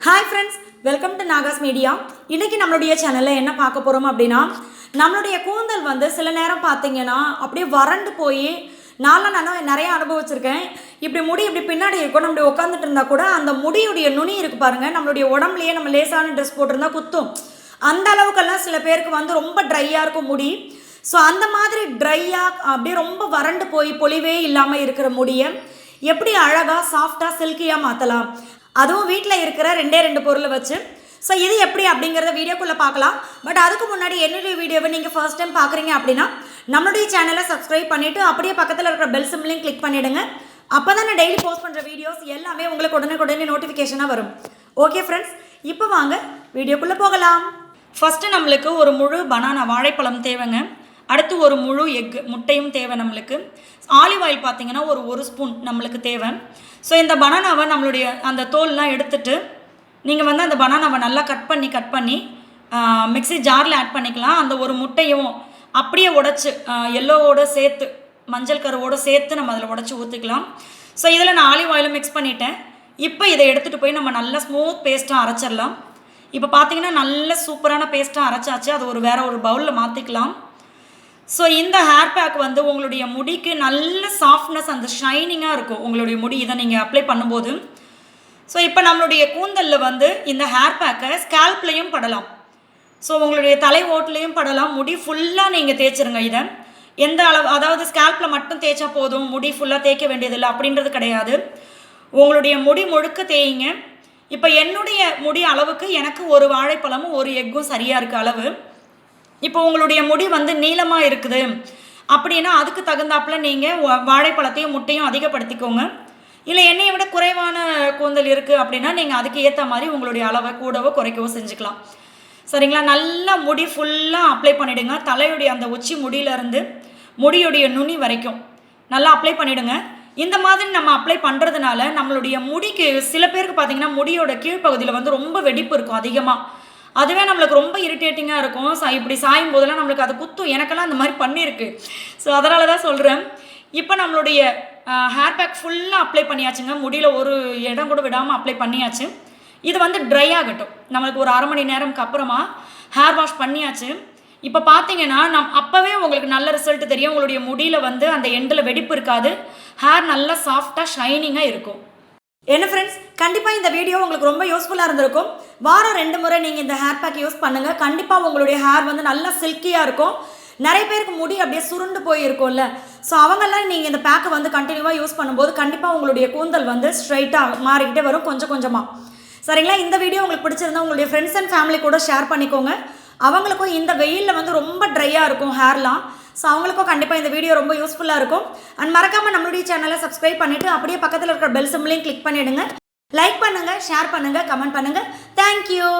Hi friends welcome to Nagas media இன்றைக்கி நம்மளுடைய சேனலில் என்ன பார்க்க போகிறோம் அப்படின்னா நம்மளுடைய கூந்தல் வந்து சில நேரம் பார்த்தீங்கன்னா அப்படியே வறண்டு போய் நாளாக நான் நிறைய அனுபவிச்சிருக்கேன். இப்படி முடி இப்படி பின்னாடி இருக்கும் நம்ம உட்காந்துட்டு இருந்தால் கூட அந்த முடியுடைய நுனி இருக்குது பாருங்க நம்மளுடைய உடம்புலையே நம்ம லேசான ட்ரெஸ் போட்டிருந்தா குத்தும். அந்த அளவுக்கெல்லாம் சில பேருக்கு வந்து ரொம்ப ட்ரையாக இருக்கும் முடி. ஸோ அந்த மாதிரி ட்ரையாக அப்படியே ரொம்ப வறண்டு போய் பொலிவே இல்லாமல் இருக்கிற முடியை எப்படி அழகாக சாஃப்டாக சில்கியாக மாற்றலாம் அதுவும் வீட்டில் இருக்கிற ரெண்டே ரெண்டு பொருளை வச்சு. ஸோ இது எப்படி அப்படிங்கிறத வீடியோக்குள்ளே பார்க்கலாம். பட் அதுக்கு முன்னாடி என்னுடைய வீடியோவை நீங்கள் ஃபர்ஸ்ட் டைம் பார்க்குறீங்க அப்படின்னா நம்மளுடைய சேனலை சப்ஸ்கிரைப் பண்ணிவிட்டு அப்படியே பக்கத்தில் இருக்கிற பெல் சிம்லையும் கிளிக் பண்ணிவிடுங்க அப்போ தான் நான் டெய்லி போஸ்ட் பண்ணுற வீடியோஸ் எல்லாமே உங்களுக்கு உடனே உடனே நோட்டிஃபிகேஷனாக வரும். ஓகே ஃப்ரெண்ட்ஸ் இப்போ வாங்க வீடியோக்குள்ளே போகலாம். ஃபஸ்ட்டு நம்மளுக்கு ஒரு முழு பனானா வாழைப்பழம் தேவைங்க. அடுத்து ஒரு முழு எக் முட்டையும் தேவை நம்மளுக்கு. ஆலிவ் ஆயில் பார்த்தீங்கன்னா ஒரு ஒரு ஸ்பூன் நம்மளுக்கு தேவை. ஸோ இந்த பனானாவை நம்மளுடைய அந்த தோல்லாம் எடுத்துட்டு நீங்கள் வந்து அந்த பனானாவை நல்லா கட் பண்ணி கட் பண்ணி மிக்ஸி ஜாரில் ஆட் பண்ணிக்கலாம். அந்த ஒரு முட்டையும் அப்படியே உடச்சி எல்லோவோட சேர்த்து மஞ்சள் கருவோடு சேர்த்து நம்ம அதில் உடச்சி ஊற்றிக்கலாம் ஸோ இதில் நான் ஆலிவ் ஆயிலும் மிக்ஸ் பண்ணிட்டேன். இப்போ இதை எடுத்துகிட்டு போய் நம்ம நல்லா ஸ்மூத் பேஸ்ட்டாக அரைச்சிடலாம். இப்போ பார்த்தீங்கன்னா நல்ல சூப்பரான பேஸ்ட்டாக அரைச்சாச்சு. அது ஒரு வேற ஒரு பவுலில் மாற்றிக்கலாம் ஸோ இந்த ஹேர் பேக் வந்து உங்களுடைய முடிக்கு நல்ல சாஃப்ட்னஸ் அந்த ஷைனிங்காக இருக்கும். உங்களுடைய முடி இதை நீங்கள் அப்ளை பண்ணும்போது. ஸோ இப்போ நம்மளுடைய கூந்தலில் வந்து இந்த ஹேர் பேக்கை ஸ்கேல்ப்லேயும் படலாம். ஸோ உங்களுடைய தலை ஓட்டுலேயும் படலாம். முடி ஃபுல்லாக நீங்கள் தேய்ச்சிருங்க இதை. எந்த அளவு அதாவது ஸ்கேல்ப்பில் மட்டும் தேய்ச்சா போதும் முடி ஃபுல்லாக தேய்க்க வேண்டியதில்லை அப்படின்றது கிடையாது. உங்களுடைய முடி முழுக்க தேய்ங்க. இப்போ என்னுடைய முடி அளவுக்கு எனக்கு ஒரு வாழைப்பழமும் ஒரு எக்கும் சரியாக இருக்குது அளவு. இப்போ உங்களுடைய முடி வந்து நீளமாக இருக்குது. அப்படின்னா அதுக்கு தகுந்தாப்புல நீங்கள் வாழைப்பழத்தையும் முட்டையும் அதிகப்படுத்திக்கோங்க. இல்லை என்னையை விட குறைவான கூந்தல் இருக்குது அப்படின்னா நீங்கள் அதுக்கு ஏற்ற மாதிரி உங்களுடைய அளவை கூடவோ குறைக்கவோ செஞ்சுக்கலாம். சரிங்களா? நல்லா முடி ஃபுல்லாக அப்ளை பண்ணிவிடுங்க தலையுடைய அந்த உச்சி முடியிலேருந்து முடியுடைய நுனி வரைக்கும் நல்லா அப்ளை பண்ணிவிடுங்க இந்த மாதிரி நம்ம அப்ளை பண்ணுறதுனால நம்மளுடைய முடிக்கு சில பேருக்கு பார்த்தீங்கன்னா முடியோட கீழ்ப்பகுதியில் வந்து ரொம்ப வெடிப்பு இருக்கும் அதிகமாக அதுவே நம்மளுக்கு ரொம்ப இரிட்டேட்டிங்காக இருக்கும். சா இப்படி சாயும் போதெல்லாம் நம்மளுக்கு அது குத்தும் எனக்கெல்லாம் அந்த மாதிரி பண்ணியிருக்கு. ஸோ அதனால தான் சொல்கிறேன் இப்போ நம்மளுடைய ஹேர் பேக் ஃபுல்லாக அப்ளை பண்ணியாச்சுங்க. முடியல ஒரு இடம் கூட விடாமல் அப்ளை பண்ணியாச்சு. இது வந்து ட்ரை ஆகட்டும். நம்மளுக்கு ஒரு அரை மணி நேரம்க்கு அப்புறமா ஹேர் வாஷ் பண்ணியாச்சு. இப்போ பார்த்தீங்கன்னா நம் அப்போவே உங்களுக்கு நல்ல ரிசல்ட் தெரியும். உங்களுடைய முடியில் வந்து அந்த எண்டில் வெடிப்பு இருக்காது. ஹேர் நல்லா சாஃப்டாக ஷைனிங்காக இருக்கும். என்ன ஃப்ரெண்ட்ஸ் கண்டிப்பாக இந்த வீடியோ உங்களுக்கு ரொம்ப யூஸ்ஃபுல்லாக இருந்திருக்கும். வாரம் ரெண்டு முறை நீங்கள் இந்த ஹேர் பேக் யூஸ் பண்ணுங்கள் கண்டிப்பாக உங்களுடைய ஹேர் வந்து நல்லா சில்கியாக இருக்கும். நிறைய பேருக்கு முடி அப்படியே சுருண்டு போயிருக்கும்ல. ஸோ அவங்கெல்லாம் நீங்கள் இந்த பேக்கை வந்து கண்டினியூவாக யூஸ் பண்ணும்போது கண்டிப்பாக உங்களுடைய கூந்தல் வந்து ஸ்ட்ரைட்டாக மாறிக்கிட்டே வரும் கொஞ்சம் கொஞ்சமாக சரிங்களா? இந்த வீடியோ உங்களுக்கு பிடிச்சிருந்தா உங்களுடைய ஃப்ரெண்ட்ஸ் அண்ட் ஃபேமிலி கூட ஷேர் பண்ணிக்கோங்க. அவங்களுக்கும் இந்த வெயிலில் வந்து ரொம்ப ட்ரையாக இருக்கும் ஹேர்லாம் ஸோ அவங்களுக்கும் கண்டிப்பாக இந்த வீடியோ ரொம்ப யூஸ்ஃபுல்லாக இருக்கும். அண்ட் மறக்காமல் நம்மளுடைய சேனலை சப்ஸ்கிரைப் பண்ணிவிட்டு அப்படியே பக்கத்தில் இருக்கிற பெல் சிம்லையும் கிளிக் பண்ணிவிடுங்க லைக் பண்ணுங்கள் ஷேர் பண்ணுங்கள் கமெண்ட் பண்ணுங்கள் தேங்க்யூ